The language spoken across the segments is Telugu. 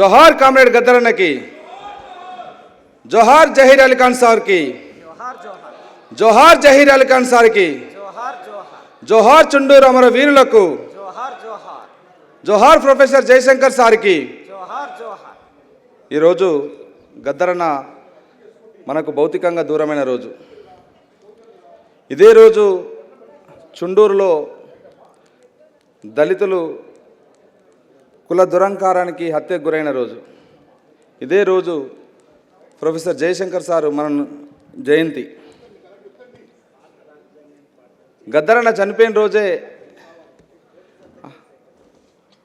జోహార్ కామ్రేడ్ గద్దరన్నకి జోహార్ జహీర్ అలీ ఖాన్ సార్కి జోహార్ జహీర్ అలీ ఖాన్ సార్కి జోహార్ చుండూరు అమర వీరులకు జోహార్ ప్రొఫెసర్ జయశంకర్ సార్కి ఈరోజు గద్దరన్న మనకు భౌతికంగా దూరమైన రోజు. ఇదే రోజు చుండూరులో దళితులు కుల దురంకారానికి హత్యకు గురైన రోజు. ఇదే రోజు ప్రొఫెసర్ జయశంకర్ సారు మన జయంతి. గద్దరన్న చనిపోయిన రోజే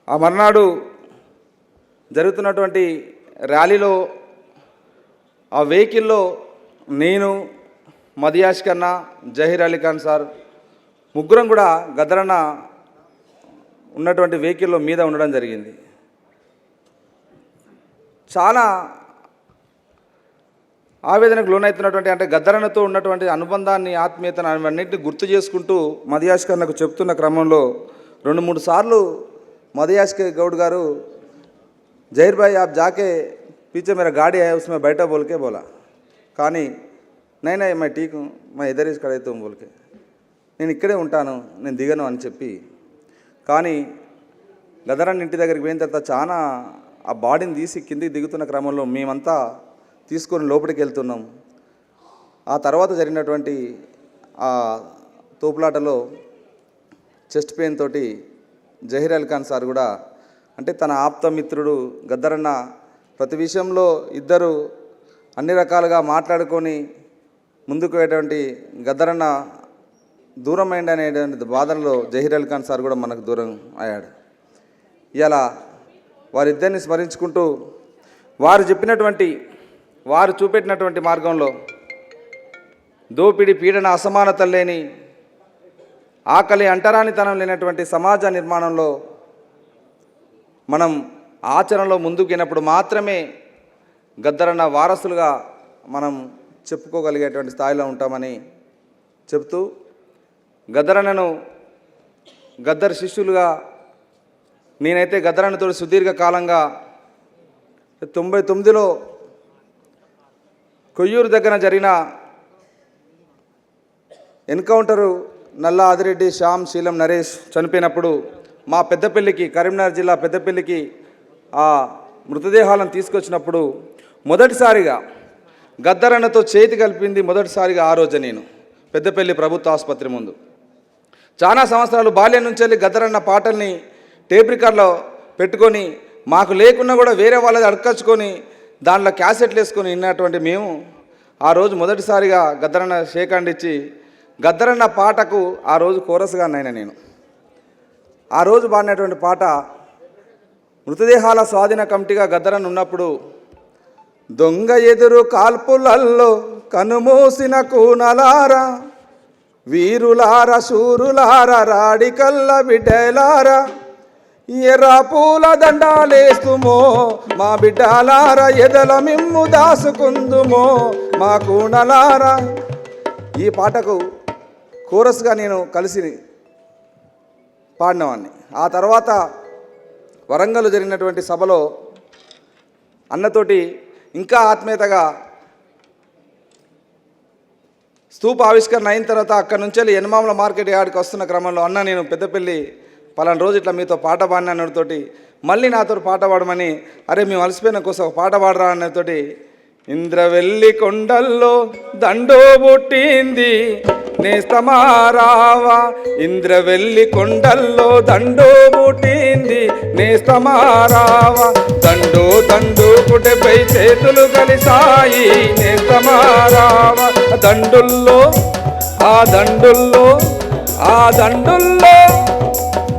ఆ మర్నాడు జరుగుతున్నటువంటి ర్యాలీలో ఆ వెహికల్లో నేను మదియాష్ కన్నా జహీర్ అలీ ఖాన్ సార్ ముగ్గురం కూడా గద్దరన్న ఉన్నటువంటి వెహికల్లో మీద ఉండడం జరిగింది. చాలా ఆవేదనకు లోనైతున్నటువంటి అంటే గద్దరణతో ఉన్నటువంటి అనుబంధాన్ని ఆత్మీయతను అన్నింటినీ గుర్తు చేసుకుంటూ మదయాష్ నాకు చెప్తున్న క్రమంలో రెండు మూడు సార్లు మదయాష్ గౌడ్ గారు జహీర్ భాయ్ ఆప్ జాకే పీచే మీరు గాడి హై ఉస్మే బయట బోల్కే బోలా. కానీ నైనా మై టీకు మా ఎదరీస్ కడైతే బోల్కే. నేను ఇక్కడే ఉంటాను నేను దిగను అని చెప్పి కానీ గదరాన్ని ఇంటి దగ్గరికి పోయిన తర్వాత చాలా ఆ బాడీని తీసి కిందికి దిగుతున్న క్రమంలో మేమంతా తీసుకొని లోపలికి వెళ్తున్నాం. ఆ తర్వాత జరిగినటువంటి ఆ తోపులాటలో చెస్ట్ పెయిన్ తోటి జహీర్ అలీ ఖాన్ సార్ కూడా అంటే తన ఆప్త మిత్రుడు గద్దరన్న ప్రతి విషయంలో ఇద్దరు అన్ని రకాలుగా మాట్లాడుకొని ముందుకు పోయేటువంటి గద్దరన్న దూరమైంది అనేటువంటి బాధల్లో జహీర్ అలీ ఖాన్ సార్ కూడా మనకు దూరం అయ్యాడు. ఇలా వారిద్దరిని స్మరించుకుంటూ వారు చెప్పినటువంటి వారు చూపెట్టినటువంటి మార్గంలో దోపిడి పీడన అసమానత లేని ఆకలి అంటరానితనం లేనటువంటి సమాజ నిర్మాణంలో మనం ఆచరణలో ముందుకెళ్ళినప్పుడు మాత్రమే గద్దరన్న వారసులుగా మనం చెప్పుకోగలిగేటువంటి స్థాయిలో ఉంటామని చెప్తూ గద్దరన్నను గద్దర్ శిష్యులుగా నేనైతే గద్దరన్నతో సుదీర్ఘ కాలంగా తొంభై తొమ్మిదిలో కొయ్యూరు దగ్గర జరిగిన ఎన్కౌంటరు నల్లా ఆదిరెడ్డి శ్యామ్ శీలం నరేష్ చనిపోయినప్పుడు మా పెద్దపల్లికి కరీంనగర్ జిల్లా పెద్దపల్లికి ఆ మృతదేహాలను తీసుకొచ్చినప్పుడు మొదటిసారిగా గద్దరన్నతో చేతి కలిపింది మొదటిసారిగా ఆ రోజు నేను పెద్దపల్లి ప్రభుత్వ ఆసుపత్రి ముందు. చాలా సంవత్సరాలు బాల్యం నుంచి వెళ్ళి గద్దరన్న పాటల్ని టేప్ రికార్డ్లో పెట్టుకొని మాకు లేకున్నా కూడా వేరే వాళ్ళది అడకచ్చుకొని దాంట్లో క్యాసెట్లు వేసుకొని విన్నటువంటి మేము ఆ రోజు మొదటిసారిగా గద్దరన్న షేకాండ్ ఇచ్చి గద్దరన్న పాటకు ఆ రోజు కోరస్గా నాయన నేను. ఆ రోజు పాడినటువంటి పాట మృతదేహాల స్వాధీన కమిటీగా గద్దరన్న ఉన్నప్పుడు దొంగ ఎదురు కాల్పులల్లో కనుమూసిన కూనలారా వీరులార శూరులార రాడికల్ల బిడ్డలారా ఎర్ర పూల దండాలేస్తుమో మా బిడ్డలార ఎదల మిమ్ము దాసుకుందుమో మా కూనలారా. ఈ పాటకు కోరస్గా నేను కలిసి పాడినవాన్ని ఆ తర్వాత వరంగల్ జరిగినటువంటి సభలో అన్నతోటి ఇంకా ఆత్మీయతగా స్తూప ఆవిష్కరణ అయిన తర్వాత అక్కడ నుంచి వెళ్ళి ఎనమామల మార్కెట్ యార్డ్కి వస్తున్న క్రమంలో అన్న నేను పెద్దపల్లి పలానా రోజు ఇట్లా మీతో పాట పాడిన అన్నతోటి మళ్ళీ నాతో పాట పాడమని అరే మేము అలసిపోయిన కోసం ఒక పాట పాడరా అన్నతోటి ఇంద్రవెల్లి కొండల్లో దండో పుట్టింది నేస్తమారావా ఇంద్రవెల్లి కొండల్లో దండో పుట్టింది నేస్తమారావా దండు దండు కుటపై చేతులు కలిసాయి నేస్తమారావా దండుల్లో ఆ దండుల్లో ఆ దండుల్లో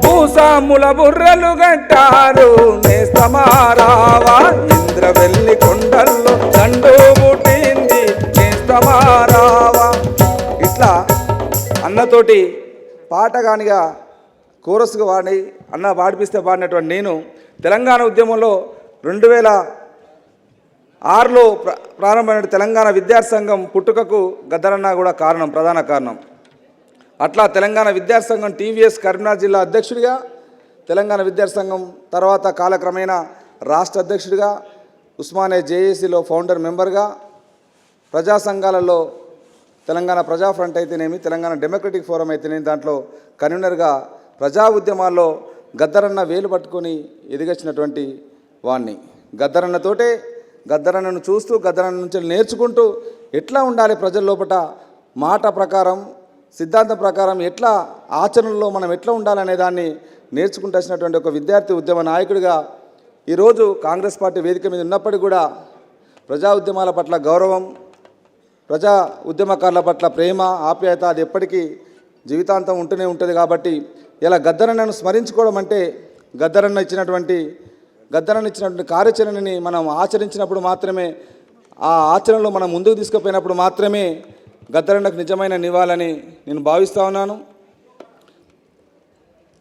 భూసాముల బుర్రలు గంటారు నేస్తమారావా ఇంద్రవెల్లి కొండల్లో దండు పుట్టింది నేస్తమారావా. ఇట్లా అన్నతోటి పాటగానిగా కోరస్గా వాడి అన్న పాడిపిస్తే పాడినటువంటి నేను తెలంగాణ ఉద్యమంలో రెండు వేల ఆరులో ప్ర ప్రారంభమైన తెలంగాణ విద్యార్థి సంఘం పుట్టుకకు గద్దరన్న కూడా కారణం ప్రధాన కారణం. అట్లా తెలంగాణ విద్యార్థి సంఘం టీవీఎస్ కరీంనగర్ జిల్లా అధ్యక్షుడిగా తెలంగాణ విద్యార్థి సంఘం తర్వాత కాలక్రమేణా రాష్ట్ర అధ్యక్షుడిగా ఉస్మానియా జేఏసీలో ఫౌండర్ మెంబర్గా ప్రజా సంఘాలలో తెలంగాణ ప్రజా ఫ్రంట్ అయితేనేమి తెలంగాణ డెమోక్రటిక్ ఫోరం అయితేనేమి దాంట్లో కన్వీనర్గా ప్రజా ఉద్యమాల్లో గద్దరన్న వేలు పట్టుకొని ఎదిగచ్చినటువంటి వాణ్ణి. గద్దరన్నతోటే గద్దరన్నను చూస్తూ గద్దరన్న నుంచి నేర్చుకుంటూ ఎట్లా ఉండాలి ప్రజల లోపట? మాట ప్రకారం సిద్ధాంతం ప్రకారం ఎట్లా ఆచరణలో మనం ఎట్లా ఉండాలనే దాన్ని నేర్చుకుంటూ వచ్చినటువంటి ఒక విద్యార్థి ఉద్యమ నాయకుడిగా ఈరోజు కాంగ్రెస్ పార్టీ వేదిక మీద ఉన్నప్పటికీ కూడా ప్రజా ఉద్యమాల పట్ల గౌరవం ప్రజా ఉద్యమకారుల పట్ల ప్రేమ ఆప్యాయత అది ఎప్పటికీ జీవితాంతం ఉంటూనే ఉంటుంది కాబట్టి ఇలా గద్దరన్నను స్మరించుకోవడం అంటే గద్దరన్న ఇచ్చినటువంటి గద్దరాన్నిచ్చినటువంటి కార్యాచరణని మనం ఆచరించినప్పుడు మాత్రమే ఆ ఆచరణలో మనం ముందుకు తీసుకుపోయినప్పుడు మాత్రమే గద్దరన్నకు నిజమైన నివాళని నేను భావిస్తూ ఉన్నాను.